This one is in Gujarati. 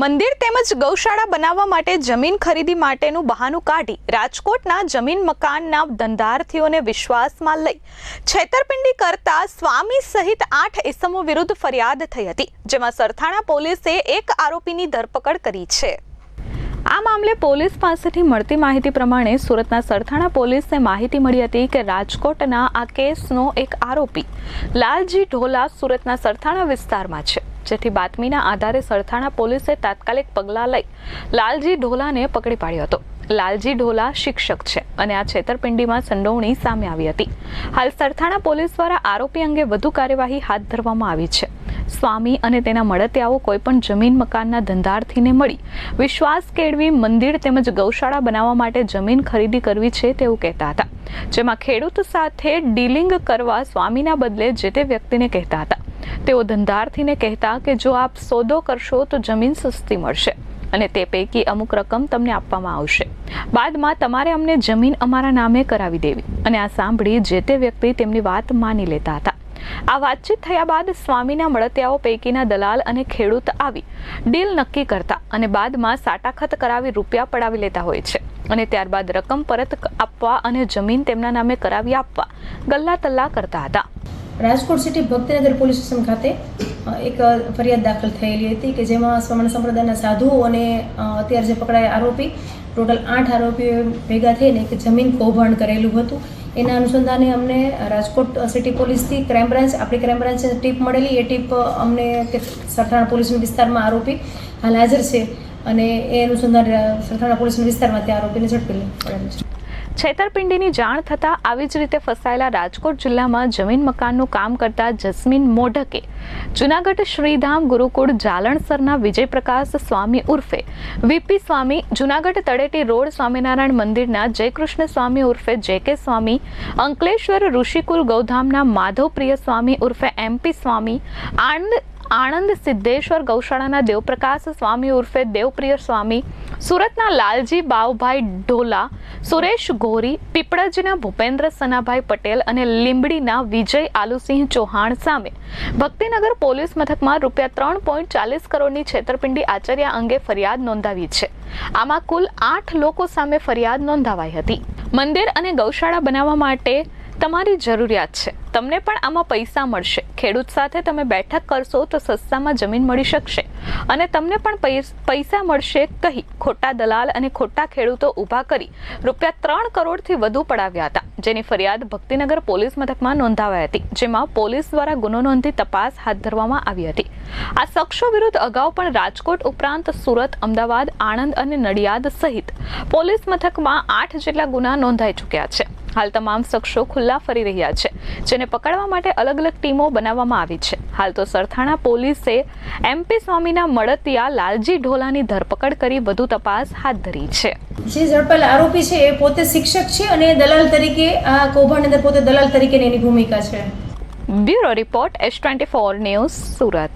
મંદિર તેમજ ગૌશાળા બનાવવા માટે જમીન ખરીદી માટેનું બહાનું કાઢી રાજકોટના જમીન મકાનના ધંધાર્થીઓને વિશ્વાસમાં લઈ છેતરપિંડી કરતા સ્વામી સહિત આઠ ઇસમો વિરુદ્ધ ફરિયાદ થઈ હતી, જેમાં સરથાણા પોલીસે એક આરોપીની ધરપકડ કરી છે. આ મામલે પોલીસ પાસેથી મળતી માહિતી પ્રમાણે સુરતના સરથાણા પોલીસને માહિતી મળી હતી કે રાજકોટના આ કેસનો એક આરોપી લાલજી ઢોલા સુરતના સરથાણા વિસ્તારમાં છે. જેથી બાતમીના આધારે સરથાણા પોલીસે તાત્કાલિક પગલાં લઈ લાલજી ઢોલાને પકડી પાડ્યો હતો. લાલજી ઢોલા શિક્ષક છે અને આ છેતરપિંડીમાં સંડોવણી સામે આવી હતી. હાલ સરથાણા પોલીસ દ્વારા આરોપી અંગે વધુ કાર્યવાહી હાથ ધરવામાં આવી છે. સ્વામી અને તેના મળતિયાઓ કોઈપણ જમીન મકાનના ધંધાર્થીને મળી વિશ્વાસ કેળવી મંદિર તેમજ ગૌશાળા બનાવવા માટે જમીન ખરીદી કરવી છે તેવું કહેતા હતા. જેમાં ખેડૂત સાથે ડીલિંગ કરવા સ્વામીના બદલે જે તે વ્યક્તિને કહેતા હતા. તેઓ ધંધાર્થીને કહેતા કે જો આપ સોદો કરશો તો જમીન સસ્તી મળશે અને તે પૈકી અમુક રકમ તમને આપવામાં આવશે. બાદમાં તમારે અમને જમીન અમારા નામે કરાવી દેવી અને આ સાંભળી જે તે વ્યક્તિ તેમની વાત માની લેતા હતા. આ વાતચીત થયા બાદ સ્વામીના મળતિયાઓ પૈકીના દલાલ અને ખેડૂત આવી. ડીલ નક્કી કરતા અને બાદમાં સાટાખત કરાવી રૂપિયા પડાવી લેતા હોય છે અને ત્યારબાદ રકમ પરત આપવા અને જમીન તેમના નામે કરાવી આપવા ગલ્લા તલ્લા કરતા હતા. Rajkot city Bhaktinagar police station ખાતે એક ફરિયાદ દાખલ થયેલી હતી કે જેમાં સ્વામણ સંપ્રદાયના સાધુઓ અને અત્યારે જે પકડાયા આરોપી, ટોટલ આઠ આરોપીઓ ભેગા થઈને એક જમીન કૌભાંડ કરેલું હતું. એના અનુસંધાને અમને રાજકોટ સિટી પોલીસથી ક્રાઇમ બ્રાન્ચ, આપણી ક્રાઇમ બ્રાન્ચને ટીપ મળેલી. એ ટીપ અમને કે સરથાણા પોલીસના વિસ્તારમાં આરોપી હાલ હાજર છે અને એ અનુસંધાન સરથાણા પોલીસના વિસ્તારમાં તે આરોપીને ઝડપી પડેલું છે. છેતરપિંડીની જાણ થતાં આવી જ રીતે ફસાયેલા રાજકોટ જિલ્લામાં જમીન મકાનનું કામ કરતા જસ્મીન મોઢકે, જુનાગઢ શ્રીધામ ગુરુકુળ જાલણસરના વિજયપ્રકાશ સ્વામી ઉર્ફે, વીપી સ્વામી, જુનાગઢ તળેટી રોડ સ્વામિનારાયણ મંદિરના જયકૃષ્ણ સ્વામી ઉર્ફે જે કે સ્વામી, અંકલેશ્વર ઋષિકુલ ગૌધામના માધવપ્રિય સ્વામી ઉર્ફે એમપી સ્વામી, આણંદ આણંદ સિદ્ધેશ્વર ગૌશાળાના દેવપ્રકાશ સ્વામી ઉર્ફે દેવપ્રિય સ્વામી સુરતના લાલજી બાવભાઈ ઢોલા, સુરેશ ગોરી, પીપળજના ભૂપેન્દ્ર સનાભાઈ પટેલ અને લીંબડીના વિજય આલુસિંહ ચૌહાણ સામે ભક્તિનગર પોલીસ મથકમાં રૂપિયા ત્રણ પોઈન્ટ ચાલીસ કરોડની છેતરપિંડી આચર્યા અંગે ફરિયાદ નોંધાવી છે. આમાં કુલ આઠ લોકો સામે ફરિયાદ નોંધાવાઈ હતી. મંદિર અને ગૌશાળા બનાવવા માટે તમારી જરૂરિયાત છે. તમને પણ આમાં પૈસા મળશે. ખેડૂત સાથે તમે બેઠક કરશો તો સસ્તામાં જમીન મળી શકશે. અને તમને પણ પૈસા મળશે, કહી ખોટા દલાલ અને ખોટા ખેડૂતો ઊભા કરી રૂપિયા ત્રણ કરોડથી વધુ પડાવ્યા હતા, જેની ફરિયાદ ભક્તિનગર પોલીસ મથકમાં નોંધાવાઈ હતી, જેમાં પોલીસ દ્વારા ગુનો નોંધી તપાસ હાથ ધરવામાં આવી હતી. આ શખ્સો વિરુદ્ધ અગાઉ પણ રાજકોટ ઉપરાંત સુરત, અમદાવાદ, આણંદ અને નડિયાદ સહિત પોલીસ મથકમાં આઠ જેટલા ગુના નોંધાઈ ચૂક્યા છે. હાલ તમામ શખ્સો ખુલ્લા ફરી રહ્યા છે જેને પકડવા માટે અલગ અલગ ટીમો બનાવવામાં આવી છે. હાલ તો સરથાણા પોલીસે એમપી સ્વામીના મળતિયા લાલજી ઢોલાની ધરપકડ કરી વધુ તપાસ હાથ ધરી છે. જે ઝડપાયેલ આરોપી છે એ પોતે શિક્ષક છે અને દલાલ તરીકે આ કૌભાંડ અંદર પોતે દલાલ તરીકેની એની ભૂમિકા છે. Bureau report S twenty four news Surat.